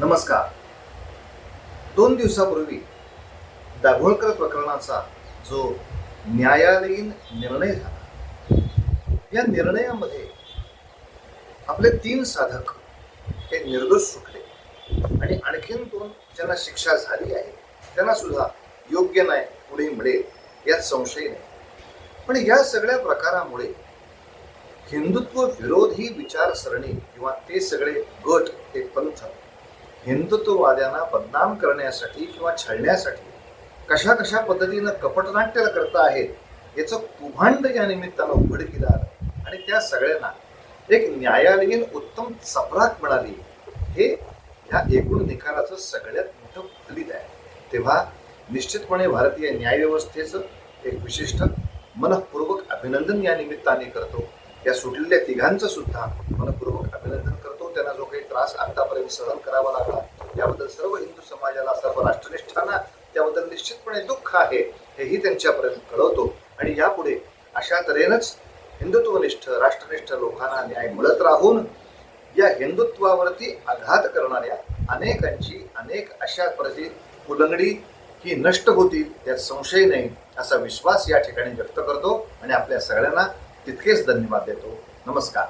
नमस्कार. दोन दिवसापूर्वी दाभोळकर प्रकरणाचा जो न्यायालयीन निर्णय झाला या निर्णयामध्ये आपले तीन साधक हे निर्दोष सुटले आणि आणखीन दोन ज्यांना शिक्षा झाली आहे त्यांना सुद्धा योग्य न्याय पुढे मिळेल यात संशय नाही. पण या सगळ्या प्रकारामुळे हिंदुत्व विरोधी विचारसरणी किंवा ते सगळे गट हे हिंदुत्ववाद्यांना बदनाम करण्यासाठी किंवा छळण्यासाठी कशा कशा पद्धतीनं कपटनाट्य करता आहेत याचं कुभांड या निमित्तानं उघड केलं आलं आणि त्या सगळ्यांना एक न्यायालयीन उत्तम चपराक मिळाली. हे ह्या एकूण निकालाचं सगळ्यात मोठं फलित आहे. तेव्हा निश्चितपणे भारतीय न्यायव्यवस्थेचं एक विशिष्ट मनपूर्वक अभिनंदन या निमित्ताने करतो. या सुटलेल्या तिघांचं सुद्धा मनपूर्वक अभिनंदन करतो. त्रास आतापर्यंत सहन करावा लागला. याबद्दल सर्व हिंदू समाजाला सर्व राष्ट्रनिष्ठांना त्याबद्दल निश्चितपणे दुःख आहे हेही त्यांच्यापर्यंत कळवतो. आणि यापुढे अशा तऱ्हेनंच हिंदुत्वनिष्ठ राष्ट्रनिष्ठ लोकांना न्याय मिळत राहून या हिंदुत्वावरती आघात करणाऱ्या अनेकांची अनेक अशा प्रती उलंगडी ही नष्ट होतील यात संशय नाही असा विश्वास या ठिकाणी व्यक्त करतो. आणि आपल्या सगळ्यांना तितकेच धन्यवाद देतो. नमस्कार.